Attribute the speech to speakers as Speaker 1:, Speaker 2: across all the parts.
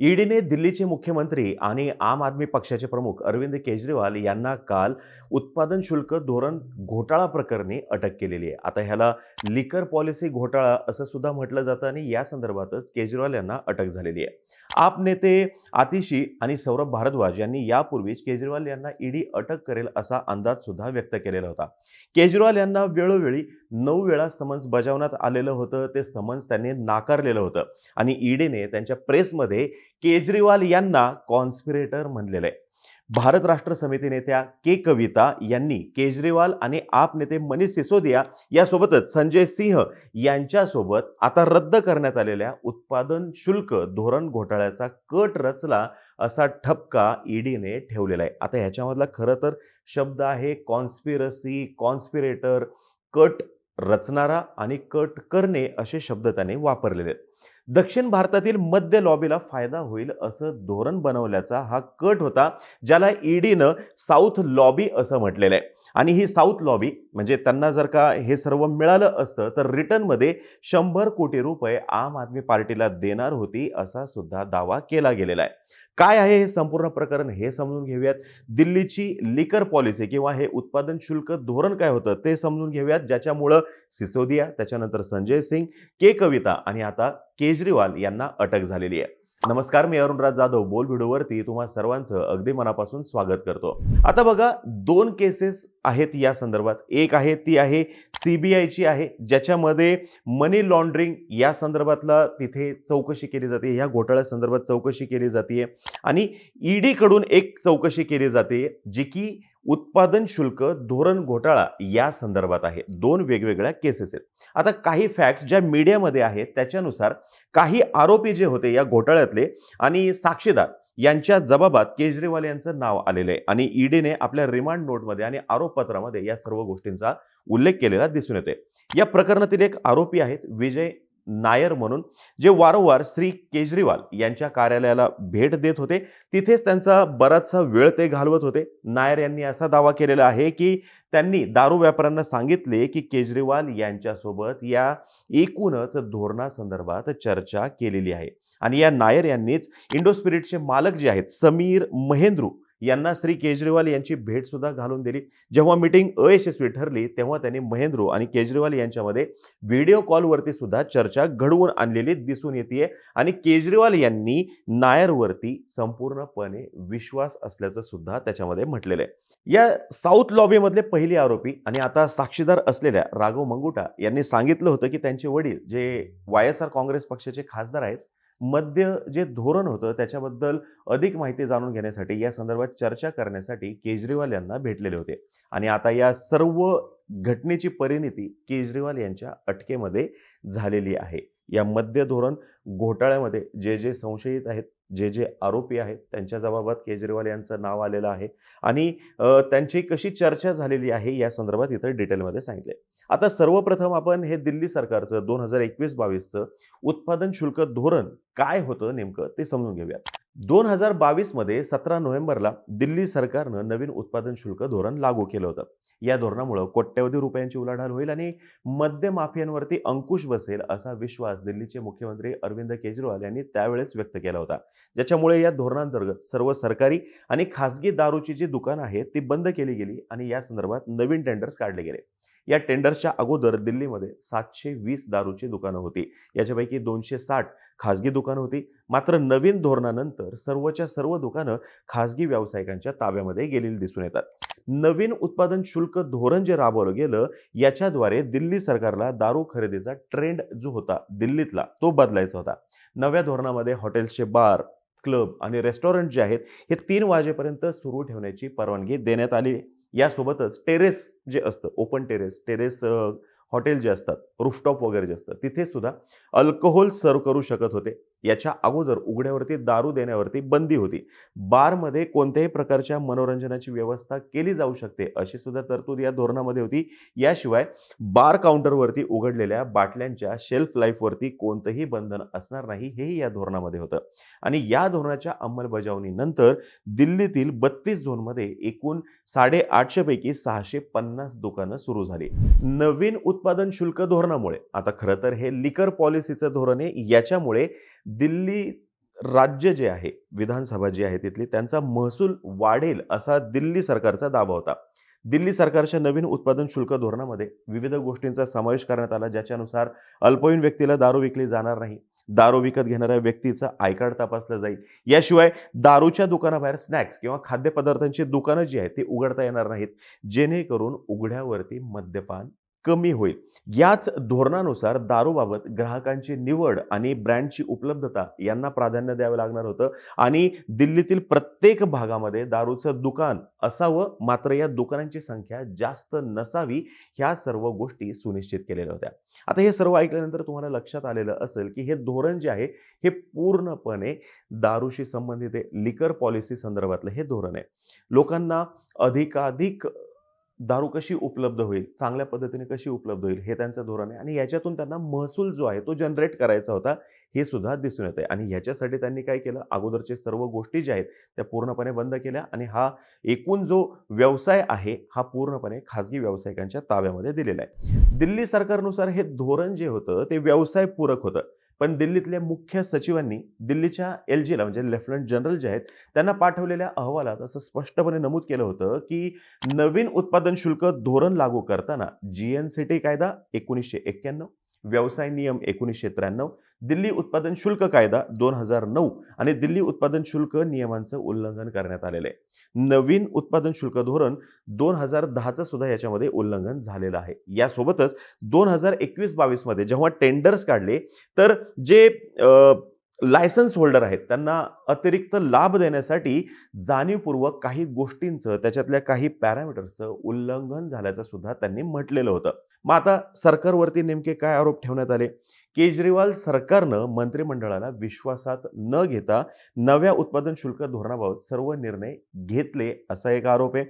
Speaker 1: ईडीने दिल्लीचे मुख्यमंत्री आणि आम आदमी पक्षाचे प्रमुख अरविंद केजरीवाल यांना काल उत्पादन शुल्क धोरण घोटाळा प्रकरणी अटक केलेली आहे. आता ह्याला लिकर पॉलिसी घोटाळा असं सुद्धा म्हटलं जातं आणि या संदर्भातच केजरीवाल यांना अटक झालेली आहे. आप नेते आतिशी आणि सौरभ भारद्वाज यांनी यापूर्वीच केजरीवाल यांना ईडी अटक करेल असा अंदाज सुद्धा व्यक्त केलेला होता. केजरीवाल यांना वेळोवेळी नऊ वेळा समन्स बजावण्यात आलेलं होतं. ते समन्स त्यांनी नाकारलेलं होतं. आणि ईडीने त्यांच्या प्रेसमध्ये केजरीवाल यांना कॉन्स्पिरेटर म्हणलेलं. आहे भारत राष्ट्र समिती नेत्या के कविता यांनी केजरीवाल आणि आप नेते मनीष सिसोदिया यासोबतच संजय सिंह यांच्यासोबत आता रद्द करण्यात आलेल्या उत्पादन शुल्क धोरण घोटाळ्याचा कट रचला असा ठपका ईडीने ठेवलेला आहे. आता ह्याच्यामधला खरं तर शब्द आहे कॉन्स्पिरसी कॉन्स्पिरेटर कट रचणारा आणि कट करणे असे शब्द त्याने वापरलेले आहेत. दक्षिण भारतातील मध्य लॉबीला फायदा होईल असं धोरण बनवल्याचा हा कट होता ज्याला ईडीनं साऊथ लॉबी असं म्हटलेलं आहे. आणि ही साऊथ लॉबी म्हणजे त्यांना जर का हे सर्व मिळालं असतं तर रिटर्नमध्ये शंभर कोटी रुपये आम आदमी पार्टीला देणार होती असा सुद्धा दावा केला गेलेला आहे. काय आहे हे संपूर्ण प्रकरण हे समजून घेऊयात. दिल्लीची लिकर पॉलिसी किंवा हे उत्पादन शुल्क धोरण काय होतं ते समजून घेऊयात ज्याच्यामुळं सिसोदिया त्याच्यानंतर संजय सिंग के कविता आणि आता केजरीवाल यांना अटक झालेली आहे. नमस्कार मी अरुणराज जाधव. बोल व्हिडिओवरती तुम्हा सर्वांचं अगदी मनापासून स्वागत करतो. आता बघा दोन केसेस आहेत या संदर्भात. एक आहे ती आहे सीबीआयची आहे ज्याच्यामध्ये मनी लॉन्ड्रिंग या संदर्भातला तिथे चौकशी केली जाते. ह्या घोटाळ्या संदर्भात चौकशी केली जाते. आणि ईडीकडून एक चौकशी केली जाते जी की उत्पादन शुल्क धोरण घोटाळा या संदर्भात आहे. दोन वेगवेगळ्या केसेस आहेत. आता काही फॅक्ट्स ज्या मीडियामध्ये आहेत त्याच्यानुसार काही आरोपी जे होते या घोटाळ्यातले आणि साक्षीदार यांच्या जबाबात केजरीवाल यांचं नाव आलेलं आहे आणि ईडीने आपल्या रिमांड नोटमध्ये आणि आरोपपत्रामध्ये या सर्व गोष्टींचा उल्लेख केलेला दिसून येतोय. या प्रकरणातील एक आरोपी आहेत विजय नायर म्हणून जे वारंवार श्री केजरीवाल यांच्या कार्यालयाला भेट देत होते तिथेच त्यांचा बराचसा वेळ ते घालवत होते. नायर यांनी असा दावा केलेला आहे की त्यांनी दारू व्यापाऱ्यांना सांगितले की केजरीवाल यांच्यासोबत या एकूणच धोरणासंदर्भात चर्चा केलेली आहे. आणि या नायर यांनीच इंडो स्पिरिटचे मालक जे आहेत समीर महेंद्रू यांना श्री केजरीवाल यांची भेट सुद्धा घालून दिली. जेव्हा मीटिंग अयशस्वी ठरली तेव्हा त्यांनी महेंद्रू आणि केजरीवाल यांच्यामध्ये व्हिडिओ कॉलवरती सुद्धा चर्चा घडवून आणलेली दिसून येते आणि केजरीवाल यांनी नायरवरती संपूर्णपणे विश्वास असल्याचं सुद्धा त्याच्यामध्ये म्हटलेलं आहे. या साऊथ लॉबीमधले पहिले आरोपी आणि आता साक्षीदार असलेल्या राघव मंगुटा यांनी सांगितलं होतं की त्यांचे वडील जे वाय एस आर काँग्रेस पक्षाचे खासदार आहेत मध्य जे धोरण होतं त्याच्याबद्दल अधिक माहिती जाणून घेण्यासाठी या संदर्भात चर्चा करण्यासाठी केजरीवाल यांना भेटलेले होते. आणि आता या सर्व घटनेची परिणिती केजरीवाल यांच्या अटकेमध्ये झालेली आहे. या मध्य धोरण घोटाळ्यामध्ये जे जे संशयित आहेत जे जे आरोपी आहेत त्यांच्या जबाबात केजरीवाल यांचं नाव आलेलं आहे. आणि त्यांची कशी चर्चा झालेली आहे या संदर्भात इथं डिटेलमध्ये सांगितले आता सर्वप्रथम आपण हे दिल्ली सरकारचं दोन हजार एकवीस बावीसचं उत्पादन शुल्क धोरण काय होतं नेमकं ते समजून घेऊयात. दोन हजार बावीसमध्ये सतरा नोव्हेंबरला दिल्ली सरकारनं नवीन उत्पादन शुल्क धोरण लागू केलं होतं. या धोरणामुळं कोट्यवधी रुपयांची उलाढाल होईल आणि मद्य माफियांवरती अंकुश बसेल असा विश्वास दिल्लीचे मुख्यमंत्री अरविंद केजरीवाल यांनी त्यावेळेस व्यक्त केला होता. ज्याच्यामुळे या धोरणांतर्गत सर्व सरकारी आणि खासगी दारूची जी दुकानं आहेत ती बंद केली गेली आणि या संदर्भात नवीन टेंडर्स काढले गेले. या टेंडर्सच्या अगोदर दिल्लीमध्ये सातशे वीस दारूची दुकानं होती. याच्यापैकी दोनशे साठ खाजगी दुकानं होती. मात्र नवीन धोरणानंतर सर्वच्या सर्व दुकानं खाजगी व्यावसायिकांच्या ताब्यामध्ये गेलेली दिसून येतात. नवीन उत्पादन शुल्क धोरण जे राबवलं गेलं याच्याद्वारे दिल्ली सरकारला दारू खरेदीचा ट्रेंड जो होता दिल्लीतला तो बदलायचा होता. नव्या धोरणामध्ये हॉटेल्सचे बार क्लब आणि रेस्टॉरंट जे आहेत हे तीन वाजेपर्यंत सुरू ठेवण्याची परवानगी देण्यात आली. आहे. यासोबतच टेरेस जे असतं ओपन टेरेस टेरेस हॉटेल जे असतात रूफटॉप वगैरे जे असतं तिथे सुद्धा अल्कोहोल सर्व करू शकत होते. याच्या अगोदर उघड्यावरती दारू देण्यावरती बंदी होती. बारमध्ये कोणत्याही प्रकारच्या मनोरंजनाची व्यवस्था केली जाऊ शकते अशी सुद्धा तरतूद या धोरणामध्ये होती. याशिवाय बार काउंटरवरती उघडलेल्या बाटल्यांच्या शेल्फ लाईफवरती कोणतंही बंधन असणार नाही हेही या धोरणामध्ये होतं. आणि या धोरणाच्या अंमलबजावणीनंतर दिल्लीतील बत्तीस झोनमध्ये एकूण साडेआठशेपैकी सहाशे पन्नास दुकानं सुरू झाली. नवीन उत्पादन शुल्क धोरणामुळे आता खरं तर हे लिकर पॉलिसीचं धोरण आहे याच्यामुळे दिल्ली राज्य जे आहे, विधानसभा जी आहे तिथली, त्यांचा महसूल वाढेल असा दिल्ली सरकारचा दावा होता. दिल्ली सरकारच्या नवीन उत्पादन शुल्क धोरणामध्ये विविध गोष्टींचा समावेश करण्यात आला, ज्याच्यानुसार अल्पवयीन व्यक्तीला दारू विकली जाणार नाही. दारू विकत घेणाऱ्या व्यक्तीचं आयकार्ड तपासलं जाईल. याशिवाय दारूच्या दुकानाबाहेर स्नॅक्स किंवा खाद्यपदार्थांची दुकानं जी आहेत, ती उघडता येणार नाहीत, जेणेकरून उघड्यावरती मद्यपान कमी होईल. याच धोरणानुसार दारूबाबत ग्राहकांची निवड आणि ब्रँडची उपलब्धता यांना प्राधान्य द्यावं लागणार होतं आणि दिल्लीतील प्रत्येक भागामध्ये दारूचं दुकान असावं, मात्र या दुकानांची संख्या जास्त नसावी, ह्या सर्व गोष्टी सुनिश्चित केलेल्या होत्या. आता हे सर्व ऐकल्यानंतर तुम्हाला लक्षात आलेलं असेल, की हे धोरण जे आहे, हे पूर्णपणे दारूशी संबंधित आहे. लिकर पॉलिसी संदर्भातलं हे धोरण आहे. लोकांना अधिकाधिक दारू कशी उपलब्ध होईल, चांगल्या पद्धतीने कशी उपलब्ध होईल, हे त्यांचं धोरण आहे आणि याच्यातून त्यांना महसूल जो आहे, तो जनरेट करायचा होता, हे सुद्धा दिसून येतंय आणि ह्याच्यासाठी त्यांनी काय केलं, अगोदरचे सर्व गोष्टी ज्या आहेत, त्या पूर्णपणे बंद केल्या आणि हा एकूण जो व्यवसाय आहे, हा पूर्णपणे खाजगी व्यावसायिकांच्या ताब्यामध्ये दिलेला आहे. दिल्ली सरकारनुसार हे धोरण जे होतं, ते व्यवसायपूरक होतं. पण दिल्लीतल्या मुख्य सचिवांनी दिल्लीच्या एल-जीला म्हणजे लेफ्टनंट जनरल जे आहेत, त्यांना पाठवलेल्या अहवालात असं स्पष्टपणे नमूद केलं होतं, की नवीन उत्पादन शुल्क धोरण लागू करताना जी-एन-सी-टी कायदा 1991, व्यवसाय नियम 1993, दिल्ली उत्पादन शुल्क कायदा 2009 आणि दिल्ली उत्पादन शुल्क नियमांचं उल्लंघन करण्यात आलेलं आहे. नवीन उत्पादन शुल्क धोरण 2010चं सुद्धा याच्यामध्ये उल्लंघन झालेलं आहे. यासोबतच दोन हजार एकवीस बावीसमध्ये जेव्हा टेंडर्स काढले, तर जे लायसन्स होल्डर आहेत, त्यांना अतिरिक्त लाभ देण्यासाठी जाणीवपूर्वक काही गोष्टींचं, त्याच्यातल्या काही पॅरामीटर्सचं उल्लंघन झाल्याचं सुद्धा त्यांनी म्हटलेलं होतं. मग आता सरकारवरती नेमके काय आरोप ठेवण्यात आले? केजरीवाल सरकारनं मंत्रिमंडळाला विश्वासात न घेता नव्या उत्पादन शुल्क धोरणाबाबत सर्व निर्णय घेतले, असा एक आरोप आहे.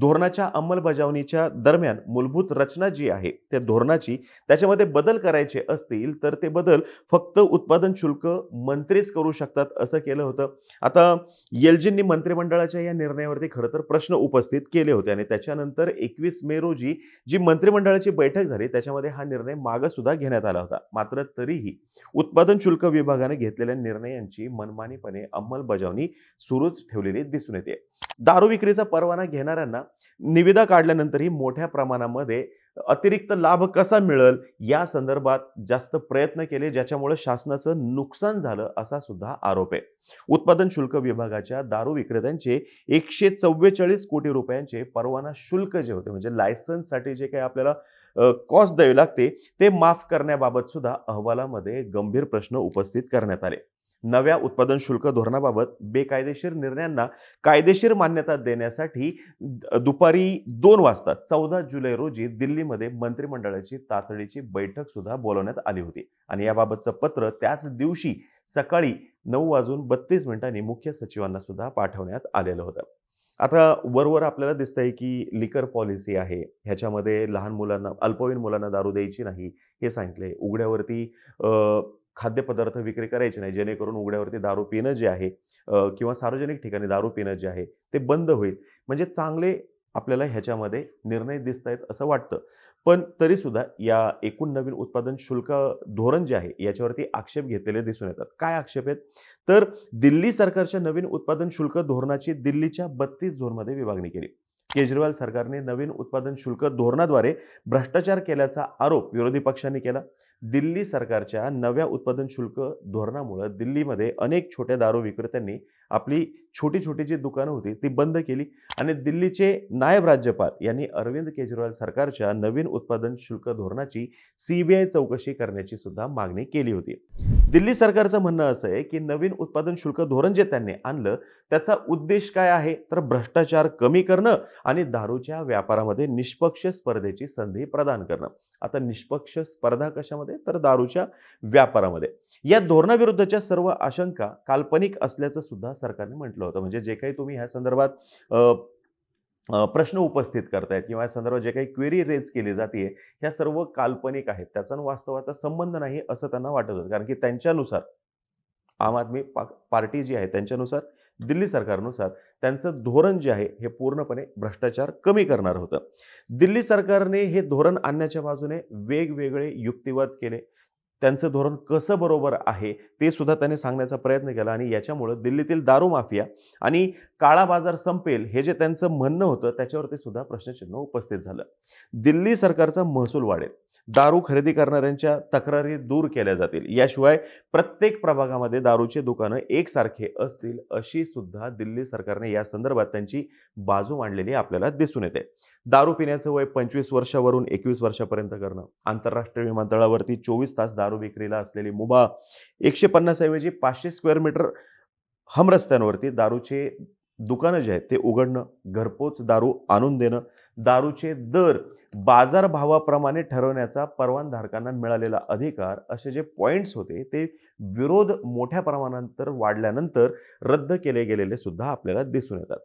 Speaker 1: धोरणाच्या अंमलबजावणीच्या दरम्यान मूलभूत रचना जी आहे, त्या धोरणाची त्याच्यामध्ये बदल करायचे असतील, तर ते बदल फक्त उत्पादन शुल्क मंत्रीच करू शकतात, असं केलं होतं. आता येलजींनी मंत्रिमंडळाच्या या निर्णयावरती खरं तर प्रश्न उपस्थित केले होते आणि त्याच्यानंतर 21 मे रोजी जी मंत्रिमंडळाची बैठक झाली, त्याच्यामध्ये हा निर्णय मागं सुद्धा घेण्यात आला होता. मात्र तरीही उत्पादन शुल्क विभागाने घेतलेल्या निर्णयांची मनमानीपणे अंमलबजावणी सुरूच ठेवलेली दिसून येते. दारू विक्रीचा परवाना घेणाऱ्यांना निविदा काढल्यानंतरही मोठ्या प्रमाणामध्ये अतिरिक्त लाभ कसा मिळेल, या संदर्भात जास्त प्रयत्न केले, ज्याच्यामुळे शासनाचं नुकसान झालं, असा सुद्धा आरोप आहे. उत्पादन शुल्क विभागाच्या दारू विक्रेत्यांचे 144 कोटी रुपयांचे परवाना शुल्क जे होते, म्हणजे लायसन्ससाठी जे काही आपल्याला कॉस्ट द्यावी लागते, ते माफ करण्याबाबत सुद्धा अहवालामध्ये गंभीर प्रश्न उपस्थित करण्यात आले. नव्या उत्पादन शुल्क धोरणाबाबत बेकायदेशीर निर्णयांना कायदेशीर मान्यता देण्यासाठी दुपारी दोन वाजता 14 जुलै रोजी दिल्लीमध्ये मंत्रिमंडळाची तातडीची बैठक सुद्धा बोलवण्यात आली होती आणि याबाबतचं पत्र त्याच दिवशी सकाळी नऊ वाजून 32 मिनिटांनी मुख्य सचिवांना सुद्धा पाठवण्यात आलेलं होतं. आता वरवर आपल्याला आपल्याला दिसतंय, की लिकर पॉलिसी आहे. ह्याच्यामध्ये लहान मुलांना, अल्पवयीन मुलांना दारू द्यायची नाही, हे सांगितले उघड्यावरती खाद्यपदार्थ विक्री करायची नाही, जेणेकरून उघड्यावरती दारू पिणं जे आहे किंवा सार्वजनिक ठिकाणी दारू पिणं जे आहे, ते बंद होईल. म्हणजे चांगले आपल्याला ह्याच्यामध्ये निर्णय दिसत आहेत असं वाटतं. पण तरीसुद्धा या एकूण नवीन उत्पादन शुल्क धोरण जे आहे, याच्यावरती आक्षेप घेतलेले दिसून येतात. काय आक्षेप आहेत? तर दिल्ली सरकारच्या नवीन उत्पादन शुल्क धोरणाची दिल्लीच्या 32 झोनमध्ये विभागणी केली. केजरीवाल सरकारने नवीन उत्पादन शुल्क धोरणाद्वारे भ्रष्टाचार केल्याचा आरोप विरोधी पक्षांनी केला. दिल्ली सरकारच्या नव्या उत्पादन शुल्क धोरणामुळं दिल्लीमध्ये अनेक छोट्या दारू विक्रेत्यांनी आपली छोटी-छोटी जी दुकानं होती, ती बंद केली आणि दिल्लीचे नायब राज्यपाल यांनी अरविंद केजरीवाल सरकारच्या नवीन उत्पादन शुल्क धोरणाची सीबीआय चौकशी करण्याची सुद्धा मागणी केली होती. दिल्ली सरकारचं म्हणणं असं आहे, की नवीन उत्पादन शुल्क धोरण जे त्यांनी आणलं, त्याचा उद्देश काय आहे? तर भ्रष्टाचार कमी करणं आणि दारूच्या व्यापारामध्ये निष्पक्ष स्पर्धेची संधी प्रदान करणं. आता निष्पक्ष स्पर्धा कशामध्ये? तर दारूच्या व्यापारामध्ये. या धोरणाविरुद्धच्या सर्व आशंका काल्पनिक असल्याचं सुद्धा सरकारने म्हटलं होतं. म्हणजे जे काही तुम्ही ह्या संदर्भात प्रश्न उपस्थित करतायत किंवा या संदर्भात जे काही क्वेरी रेज केली जाते ह्या सर्व काल्पनिक आहेत. त्याचा आणि वास्तवाचा संबंध नाही, असं त्यांना वाटत होतं. कारण की त्यांच्यानुसार आम आदमी पा पार्टी जी आहे, त्यांच्यानुसार दिल्ली सरकारनुसार त्यांचं धोरण जे आहे, हे पूर्णपणे भ्रष्टाचार कमी करणार होतं. दिल्ली सरकारने हे धोरण आणण्याच्या बाजूने वेगवेगळे युक्तिवाद केले. त्यांचं धोरण कसं बरोबर आहे ते सुद्धा त्यांनी सांगण्याचा प्रयत्न केला आणि याच्यामुळं दिल्लीतील दारू माफिया आणि काळा बाजार संपेल हे जे त्यांचं म्हणणं होतं त्याच्यावरती सुद्धा प्रश्नचिन्ह उपस्थित झालं. दिल्ली सरकारचा महसूल वाढेल. दारू खरेदी करणाऱ्यांच्या तक्रारी दूर केल्या जातील. याशिवाय प्रत्येक प्रभागामध्ये दारूचे दुकानं एकसारखे असतील अशी सुद्धा दिल्ली सरकारने या संदर्भात त्यांची बाजू मांडलेली आपल्याला दिसून येते. दारू पिण्याचं वय पंचवीस वर्षावरून एकवीस वर्षापर्यंत करणं आंतरराष्ट्रीय विमानतळावरती चोवीस तास दारू विक्रीला असलेली मुभा एकशे पन्नास ऐवजी पाचशे स्क्वेअर मीटर हमरस्त्यांवरती दारूचे दुकानं जे आहेत ते उघडणं घरपोच दारू आणून देणं दारूचे दर बाजारभावाप्रमाणे ठरवण्याचा परवानधारकांना मिळालेला अधिकार असे जे पॉईंट्स होते ते विरोध मोठ्या प्रमाणानंतर वाढल्यानंतर रद्द केले गेलेले सुद्धा आपल्याला दिसून येतात.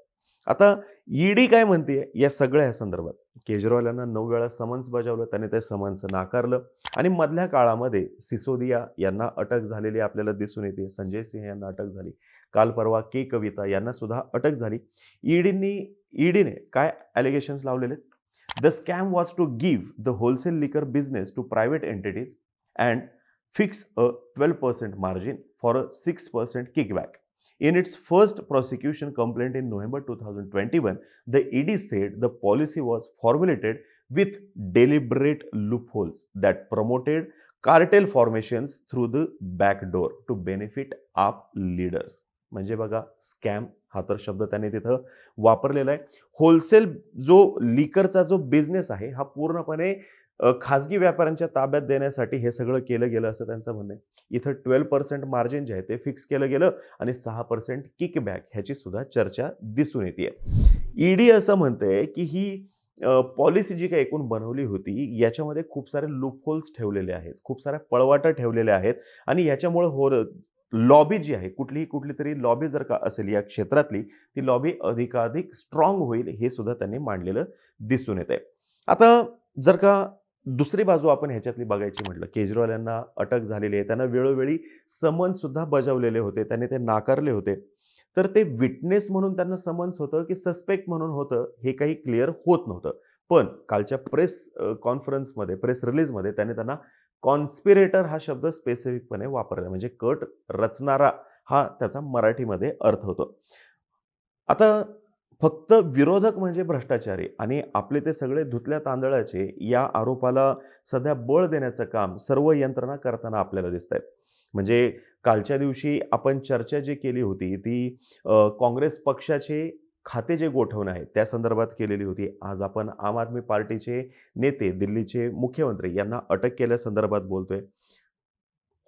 Speaker 1: आता ईडी काय म्हणते? या सगळ्या संदर्भात. केजरीवाल यांना नऊ वेळा समन्स बजावलं त्याने ते समन्स नाकारलं आणि मधल्या काळामध्ये सिसोदिया यांना अटक झालेली आपल्याला दिसून येते. संजय सिंह यांना अटक झाली. काल परवा के कविता यांना सुद्धा अटक झाली. ईडींनी ईडीने काय ॲलिगेशन्स लावलेले the scam was to give the wholesale liquor business to private entities and fix a twelve percent margin for a six percent kickback In its first prosecution complaint in November 2021, the ED said the policy was formulated with deliberate loopholes that promoted cartel formations through the back door to benefit up leaders. म्हणजे बघा scam हा तर शब्द त्याने तिथं वापरलेला आहे wholesale जो लिकरचा जो बिझनेस आहे हा पूर्णपणे खाजगी व्यापाऱ्यांच्या ताब्यात देण्यासाठी हे सगळं केलं गेलं असं त्यांचं म्हणणं आहे. इथं ट्वेल्व पर्सेंट मार्जिन जे आहे ते फिक्स केलं गेलं आणि सहा पर्सेंट किकबॅक ह्याची सुद्धा चर्चा दिसून येते ईडी असं म्हणते की ही पॉलिसी जी काही एकूण बनवली होती याच्यामध्ये खूप सारे लूपहोल्स ठेवलेले आहेत खूप साऱ्या पळवाटा ठेवलेल्या आहेत आणि याच्यामुळं हो लॉबी जी आहे कुठलीही कुठली तरी लॉबी जर का असेल या क्षेत्रातली ती लॉबी अधिकाधिक स्ट्रॉंग होईल हे सुद्धा त्यांनी मांडलेलं दिसून येते आता जर का दुसरी बाजू आपण ह्याच्यातली बघायची म्हटलं केजरीवाल यांना अटक झालेली आहे. त्यांना वेळोवेळी समन्ससुद्धा बजावलेले होते. त्यांनी ते नाकारले होते. तर ते विटनेस म्हणून त्यांना समन्स होतं की सस्पेक्ट म्हणून होतं हे काही क्लिअर होत नव्हतं. पण कालच्या प्रेस कॉन्फरन्समध्ये प्रेस रिलीजमध्ये त्याने त्यांना कॉन्स्पिरेटर हा शब्द स्पेसिफिकपणे वापरला. म्हणजे कट रचणारा हा त्याचा मराठीमध्ये अर्थ होतो. आता फक्त विरोधक म्हणजे भ्रष्टाचारी आणि आपले ते सगळे धुतल्या तांदळाचे या आरोपाला सध्या बळ देण्याचं काम सर्व यंत्रणा करताना आपल्याला दिसत आहेत म्हणजे कालच्या दिवशी आपण चर्चा जी केली होती ती काँग्रेस पक्षाचे खाते जे गोठवणं आहे त्या संदर्भात केलेली होती. आज आपण आम आदमी पार्टीचे नेते दिल्लीचे मुख्यमंत्री यांना अटक केल्या संदर्भात बोलतोय.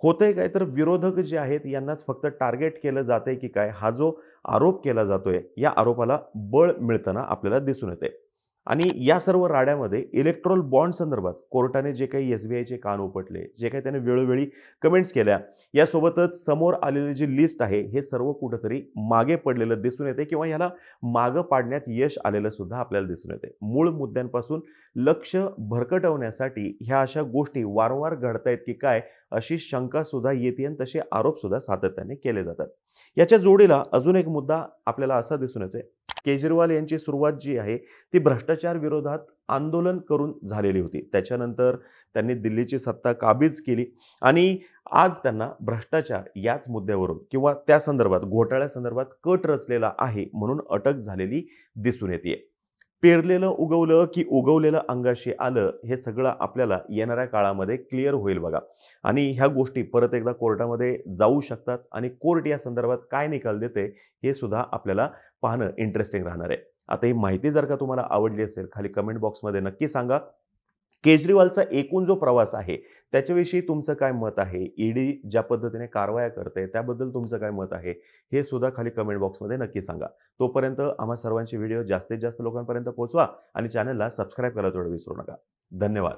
Speaker 1: होतंय काय? तर विरोधक जे आहेत यांनाच फक्त टार्गेट केलं जातंय की काय? हा जो आरोप केला जातोय या आरोपाला बळ मिळताना आपल्याला दिसून येते आणि या सर्व राड्यामध्ये इलेक्ट्रॉल बॉन्ड संदर्भात कोर्टाने जे काही एस बी आयचे कान उपटले जे काही त्याने वेळोवेळी कमेंट्स केल्या यासोबतच समोर आलेली जी लिस्ट आहे हे सर्व कुठंतरी मागे पडलेलं दिसून येते किंवा याला मागं पाडण्यात यश आलेलं सुद्धा आपल्याला दिसून येते. मूळ मुद्द्यांपासून लक्ष भरकटवण्यासाठी ह्या अशा गोष्टी वारंवार घडतायत की काय अशी शंका सुद्धा येते आणि तसे आरोप सुद्धा सातत्याने केले जातात. याच्या जोडीला अजून एक मुद्दा आपल्याला असा दिसून येतोय केजरीवाल यांची सुरुवात जी आहे ती भ्रष्टाचार विरोधात आंदोलन करून झालेली होती. त्याच्यानंतर त्यांनी दिल्लीची सत्ता काबीज केली आणि आज त्यांना भ्रष्टाचार याच मुद्द्यावरून किंवा त्या संदर्भात घोटाळ्यासंदर्भात कट रचलेला आहे म्हणून अटक झालेली दिसून येते पेरलेलं उगवलं की उगवलेलं अंगाशी आलं हे सगळं आपल्याला येणाऱ्या काळामध्ये क्लिअर होईल बघा. आणि ह्या गोष्टी परत एकदा कोर्टामध्ये जाऊ शकतात आणि कोर्ट या संदर्भात काय निकाल देते हे सुद्धा आपल्याला पाहणं इंटरेस्टिंग राहणार आहे. आता ही माहिती जर का तुम्हाला आवडली असेल खाली कमेंट बॉक्समध्ये नक्की सांगा. केजरीवालचा एकूण जो प्रवास आहे त्याच्याविषयी तुमचं काय मत आहे? ईडी ज्या पद्धतीने कारवाया करते त्याबद्दल तुमचं काय मत आहे? हे सुद्धा खाली कमेंट बॉक्समध्ये नक्की सांगा. तोपर्यंत आम्हा सर्वांचे व्हिडिओ जास्तीत जास्त लोकांपर्यंत पोहोचवा आणि चॅनलला सबस्क्राईब करायला थोडं विसरू नका. धन्यवाद.